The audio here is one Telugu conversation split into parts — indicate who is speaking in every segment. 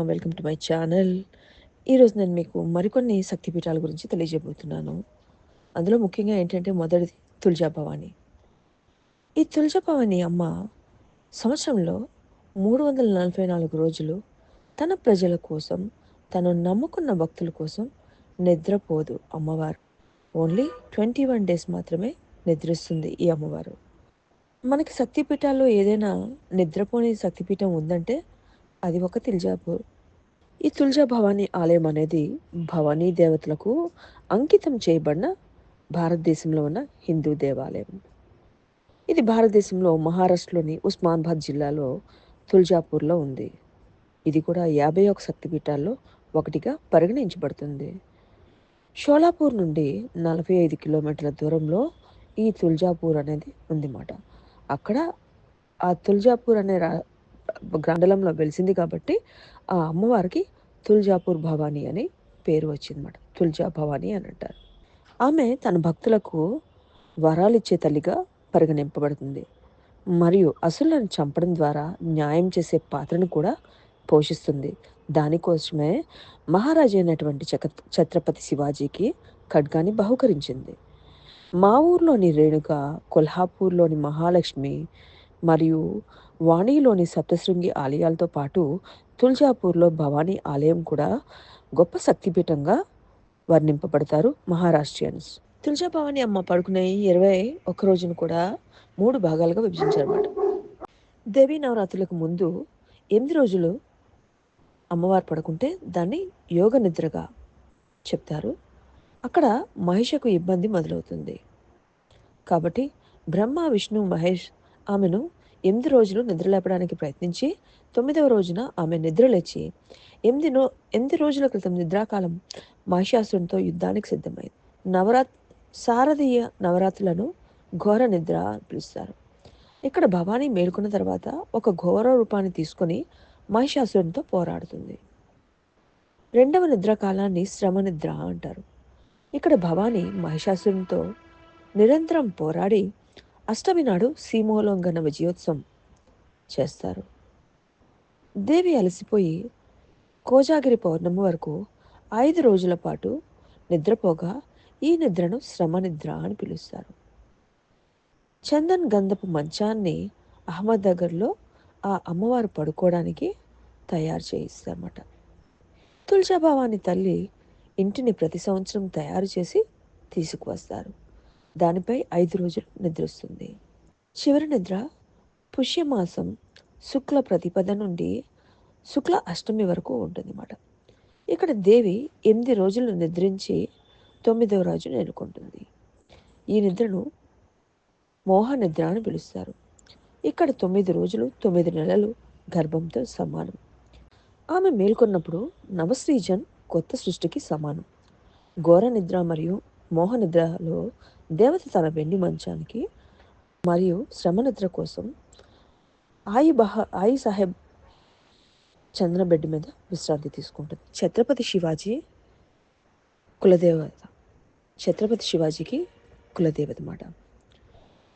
Speaker 1: వెల్కమ్ టు మై ఛానల్ ఈరోజు నేను మీకు మరికొన్ని శక్తిపీఠాల గురించి తెలియజేయబోతున్నాను. అందులో ముఖ్యంగా ఏంటంటే మొదటిది తులజాభవాని ఈ తులజాభవాని అమ్మ సంవత్సరంలో మూడు వందల నలభై నాలుగు రోజులు తన ప్రజల కోసం తను నమ్ముకున్న భక్తుల కోసం నిద్రపోదు అమ్మవారు. ఓన్లీ ట్వంటీ వన్ డేస్ మాత్రమే నిద్రిస్తుంది ఈ అమ్మవారు. మనకి శక్తిపీఠాల్లో ఏదైనా నిద్రపోని శక్తిపీఠం ఉందంటే అది ఒక తిల్జాపూర్ ఈ తుల్జా భవానీ ఆలయం అనేది భవానీ దేవతలకు అంకితం చేయబడిన భారతదేశంలో ఉన్న హిందూ దేవాలయం. ఇది భారతదేశంలో మహారాష్ట్రలోని ఉస్మాన్బాద్ జిల్లాలో తుల్జాపూర్లో ఉంది. ఇది కూడా యాభై ఒక శక్తిపీఠాల్లో ఒకటిగా పరిగణించబడుతుంది. షోలాపూర్ నుండి నలభై ఐదు కిలోమీటర్ల దూరంలో ఈ తుల్జాపూర్ అనేది ఉందిమాట అక్కడ ఆ తుల్జాపూర్ అనే రా వెలిసింది కాబట్టి ఆ అమ్మవారికి తుల్జాపూర్ భవానీ అని పేరు వచ్చిందన్నమాట. తుల్జా భవానీ అని అంటారు. ఆమె తన భక్తులకు వరాలిచ్చే తల్లిగా పరిగణింపబడుతుంది. మరియు అసులను చంపడం ద్వారా న్యాయం చేసే పాత్రను కూడా పోషిస్తుంది. దానికోసమే మహారాజు అయినటువంటి చక ఛత్రపతి శివాజీకి ఖడ్గాని బహుకరించింది. మా ఊర్లోని రేణుక కొల్హాపూర్లోని మహాలక్ష్మి మరియు వాణిలోని సప్తశృంగి ఆలయాలతో పాటు తుల్జాపూర్లో భవానీ ఆలయం కూడా గొప్ప శక్తిపీఠంగా వర్ణింపబడతారు మహారాష్ట్రియన్స్. తులజా భవానీ అమ్మ పడుకునే ఇరవై ఒక్క రోజును కూడా మూడు భాగాలుగా విభజించారన్నమాట. దేవీ నవరాత్రులకు ముందు ఎనిమిది రోజులు అమ్మవారు పడుకుంటే దాన్ని యోగ నిద్రగా చెప్తారు. అక్కడ మహిషకు ఇబ్బంది మొదలవుతుంది. కాబట్టి బ్రహ్మ విష్ణు మహేష్ ఆమెను ఎనిమిది రోజులు నిద్రలేపడానికి ప్రయత్నించి తొమ్మిదవ రోజున ఆమె నిద్రలేచి ఎనిమిది నో ఎనిమిది రోజుల క్రితం నిద్రాకాలం మహిషాసురునితో యుద్ధానికి సిద్ధమైంది. నవరాత్ శారదీయ నవరాత్రులను ఘోర నిద్ర అని పిలుస్తారు. ఇక్కడ భవానీ మేల్కొన్న తర్వాత ఒక ఘోర రూపాన్ని తీసుకొని మహిషాసురునితో పోరాడుతుంది. రెండవ నిద్రాకాలాన్ని శ్రమ నిద్ర అంటారు. ఇక్కడ భవానీ మహిషాసురునితో నిరంతరం పోరాడి అష్టమి నాడు సీమోల్లంఘన విజయోత్సవం చేస్తారు. దేవి అలసిపోయి కోజాగిరి పౌర్ణమి వరకు ఐదు రోజుల పాటు నిద్రపోగా ఈ నిద్రను శ్రమ నిద్ర అని పిలుస్తారు. చందన్ గంధపు మంచాన్ని అహ్మద్ దగ్గరలో ఆ అమ్మవారు పడుకోవడానికి తయారు చేయిస్తారన్నమాట. తులజాభావాని తల్లి ఇంటిని ప్రతి సంవత్సరం తయారు చేసి తీసుకువస్తారు. దానిపై ఐదు రోజులు నిద్రిస్తుంది. చివరి నిద్ర పుష్యమాసం శుక్ల ప్రతిపద నుండి శుక్ల అష్టమి వరకు ఉంటుందన్నమాట. ఇక్కడ దేవి ఎనిమిది రోజులు నిద్రించి తొమ్మిదవ రోజు నేర్కొంటుంది ఈ నిద్రను మోహ నిద్ర అని పిలుస్తారు. ఇక్కడ తొమ్మిది రోజులు తొమ్మిది నెలలు గర్భంతో సమానం. ఆమె మేల్కొన్నప్పుడు నవశ్రీజన్ కొత్త సృష్టికి సమానం. ఘోర నిద్ర మరియు మోహ నిద్రలో దేవత తన వెండి మంచానికి మరియు శ్రమ నిద్ర కోసం ఆయి బహ ఆయి సాహెబ్ చంద్రబెడ్ మీద విశ్రాంతి తీసుకుంటుంది. ఛత్రపతి శివాజీ కులదేవత. ఛత్రపతి శివాజీకి కులదేవత మాట.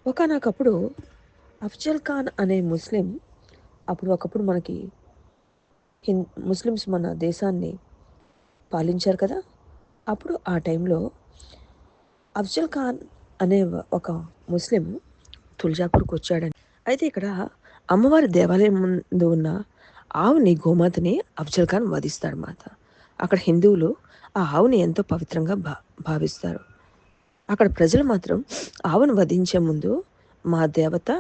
Speaker 1: ఒకనొకప్పుడు అఫ్జల్ ఖాన్ అనే ముస్లిం అప్పుడు ఒకప్పుడు మనకి హిన్ ముస్లిమ్స్ మన దేశాన్ని పాలించారు కదా? అప్పుడు ఆ టైంలో అఫ్జల్ ఖాన్ అనే ఒక ముస్లిం తుల్జాపూర్కి వచ్చాడని. అయితే ఇక్కడ అమ్మవారి దేవాలయం ముందు ఉన్న ఆవుని గోమాతని అఫ్జల్ ఖాన్ వధిస్తాడు మాత. అక్కడ హిందువులు ఆ ఆవుని ఎంతో పవిత్రంగా భా భావిస్తారు. అక్కడ ప్రజలు మాత్రం ఆవును వధించే ముందు మా దేవత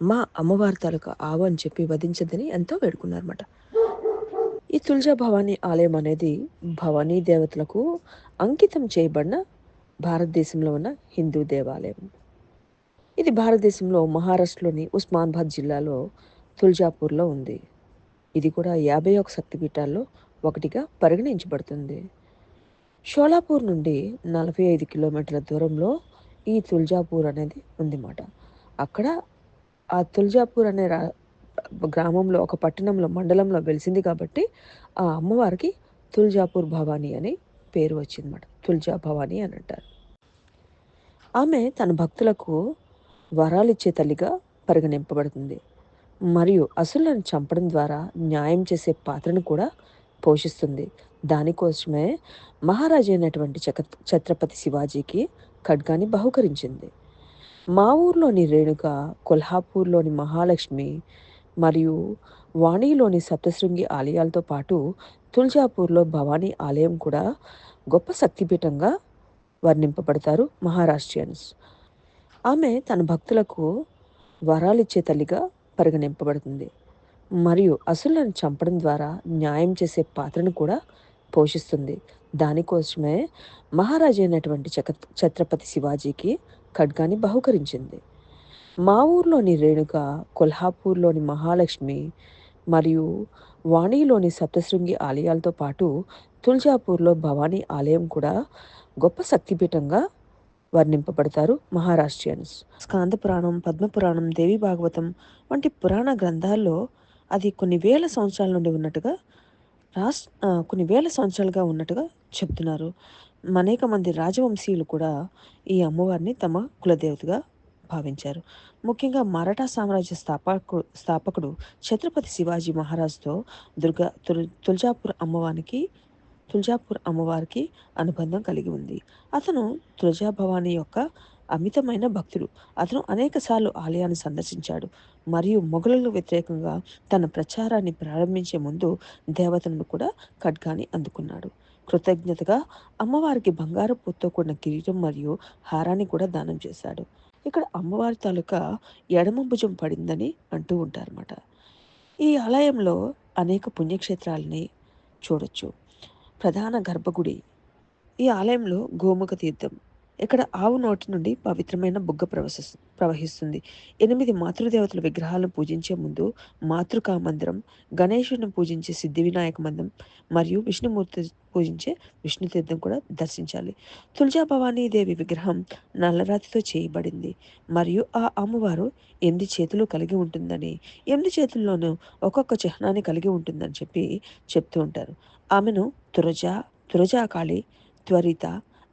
Speaker 1: మా అమ్మవారి తాలూకా ఆవు అని చెప్పి వధించదని ఎంతో వేడుకున్నారన్నమాట ఈ తుల్జా భవానీ ఆలయం అనేది భవానీ దేవతలకు అంకితం చేయబడిన భారతదేశంలో ఉన్న హిందూ దేవాలయం. ఇది భారతదేశంలో మహారాష్ట్రలోని ఉస్మానాబాద్ జిల్లాలో తుల్జాపూర్లో ఉంది. ఇది కూడా యాభై ఒక శక్తిపీఠాల్లో ఒకటిగా పరిగణించబడుతుంది. షోలాపూర్ నుండి నలభై ఐదు కిలోమీటర్ల దూరంలో ఈ తుల్జాపూర్ అనేది ఉందిమాట అక్కడ ఆ తుల్జాపూర్ అనే గ్రామంలో ఒక పట్టణంలో మండలంలో వెలిసింది కాబట్టి ఆ అమ్మవారికి తుల్జాపూర్ భవానీ అని పేరు వచ్చిందన్నమాట. తుల్జా భవానీ అని అంటారు. ఆమె తన భక్తులకు వరాలిచ్చే తల్లిగా పరిగణింపబడుతుంది. మరియు అసులను చంపడం ద్వారా న్యాయం చేసే పాత్రను కూడా పోషిస్తుంది. దానికోసమే మహారాజు అయినటువంటి చక ఛత్రపతి శివాజీకి ఖడ్గాని బహుకరించింది. మా ఊర్లోని రేణుక కొల్హాపూర్లోని మహాలక్ష్మి మరియు వాణిలోని సప్తశృంగి ఆలయాలతో పాటు తుల్జాపూర్లో భవానీ ఆలయం కూడా గొప్ప శక్తిపీఠంగా వర్ణింపబడతారు మహారాష్ట్రియన్స్. ఆమె తన భక్తులకు వరాలిచ్చే తల్లిగా పరిగణింపబడుతుంది. మరియు అసులను చంపడం ద్వారా న్యాయం చేసే పాత్రను కూడా పోషిస్తుంది. దానికోసమే మహారాజు అయినటువంటి చక ఛత్రపతి శివాజీకి ఖడ్గాని బహుకరించింది. మా ఊర్లోని రేణుక కొల్హాపూర్లోని మహాలక్ష్మి మరియు వాణిలోని సప్తశృంగి ఆలయాలతో పాటు తుల్జాపూర్లో భవానీ ఆలయం కూడా గొప్ప శక్తిపీఠంగా వర్ణింపబడతారు మహారాష్ట్రియన్స్. స్కాంద పురాణం పద్మపురాణం దేవి భాగవతం వంటి పురాణ గ్రంథాల్లో అది కొన్ని వేల సంవత్సరాల నుండి ఉన్నట్టుగా రాస్ కొన్ని వేల సంవత్సరాలుగా ఉన్నట్టుగా చెప్తున్నారు. అనేక మంది రాజవంశీయులు కూడా ఈ అమ్మవారిని తమ కులదేవతగా భావించారు. ముఖ్యంగా మరాఠా సామ్రాజ్య స్థాపకుడు స్థాపకుడు ఛత్రపతి శివాజీ మహారాజ్తో దుర్గా తుల్జాపూర్ అమ్మవారికి తుల్జాపూర్ అమ్మవారికి అనుబంధం కలిగి ఉంది. అతను తులజాభవాని యొక్క అమితమైన భక్తుడు. అతను అనేకసార్లు ఆలయాన్ని సందర్శించాడు. మరియు మొఘలులకు వ్యతిరేకంగా తన ప్రచారాన్ని ప్రారంభించే ముందు దేవతలను కూడా ఖడ్గాని అందుకున్నాడు. కృతజ్ఞతగా అమ్మవారికి బంగారు పూతో కూడిన కిరీటం మరియు హారాన్ని కూడా దానం చేశాడు. ఇక్కడ అమ్మవారి తాలూకా ఎడమ భుజం పడిందని అంటూ ఉంటారన్నమాట. ఈ ఆలయంలో అనేక పుణ్యక్షేత్రాలని చూడొచ్చు. ప్రధాన గర్భగుడి. ఈ ఆలయంలో గోముఖ తీర్థం. ఇక్కడ ఆవు నోటి నుండి పవిత్రమైన బుగ్గ ప్రవశ ప్రవహిస్తుంది. ఎనిమిది మాతృదేవతల విగ్రహాలను పూజించే ముందు మాతృకా మందిరం గణేశుడిని పూజించే సిద్ధి వినాయక మందిరం మరియు విష్ణుమూర్తి పూజించే విష్ణు తీర్థం కూడా దర్శించాలి. తులజా భవానీ దేవి విగ్రహం నల్లరాతితో చేయబడింది మరియు ఆ అమ్మవారు ఎనిమిది చేతులు కలిగి ఉంటుందని ఎనిమిది చేతుల్లోనూ ఒక్కొక్క చిహ్నాన్ని కలిగి ఉంటుందని చెప్పి చెప్తూ ఉంటారు. ఆమెను తురజా తురజాకాళి త్వరిత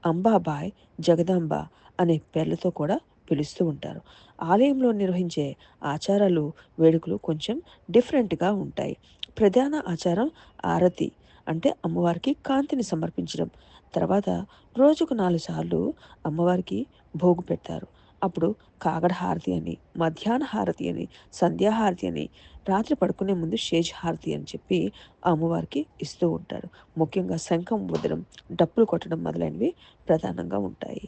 Speaker 1: అంబాబాయ్ జగదాంబ అనే పేర్లతో కూడా పిలుస్తూ ఉంటారు. ఆలయంలో నిర్వహించే ఆచారాలు వేడుకలు కొంచెం డిఫరెంట్గా ఉంటాయి. ప్రధాన ఆచారం ఆరతి అంటే అమ్మవారికి కాంతిని సమర్పించడం. తర్వాత రోజుకు నాలుగు సార్లు అమ్మవారికి భోగు పెడతారు. అప్పుడు కాగడ హారతి అని మధ్యాహ్న హారతి అని సంధ్యాహారతి అని రాత్రి పడుకునే ముందు షేజ్ హారతి అని చెప్పి అమ్మవారికి ఇస్తూ ఉంటారు. ముఖ్యంగా శంఖం వదడం డప్పులు కొట్టడం మొదలైనవి ప్రధానంగా ఉంటాయి.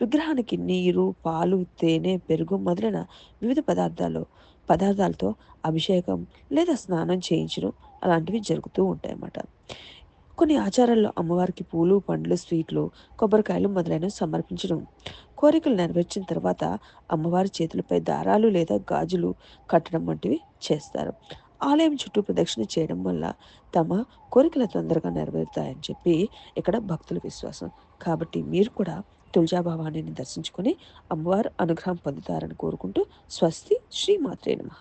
Speaker 1: విగ్రహానికి నీరు పాలు తేనె పెరుగు మొదలైన వివిధ పదార్థాలు పదార్థాలతో అభిషేకం లేదా స్నానం చేయించడం అలాంటివి జరుగుతూ ఉంటాయి అన్నమాట కొన్ని ఆచారాల్లో అమ్మవారికి పూలు పండ్లు స్వీట్లు కొబ్బరికాయలు మొదలైనవి సమర్పించడం కోరికలు నెరవేర్చిన తర్వాత అమ్మవారి చేతులపై దారాలు లేదా గాజులు కట్టడం వంటివి చేస్తారు. ఆలయం చుట్టూ ప్రదక్షిణ చేయడం వల్ల తమ కోరికలు తొందరగా నెరవేరుతాయని చెప్పి ఇక్కడ భక్తుల విశ్వాసం. కాబట్టి మీరు కూడా తులజాభవానిని దర్శించుకొని అమ్మవారు అనుగ్రహం పొందుతారని కోరుకుంటూ స్వస్తి శ్రీమాత్రే నమః.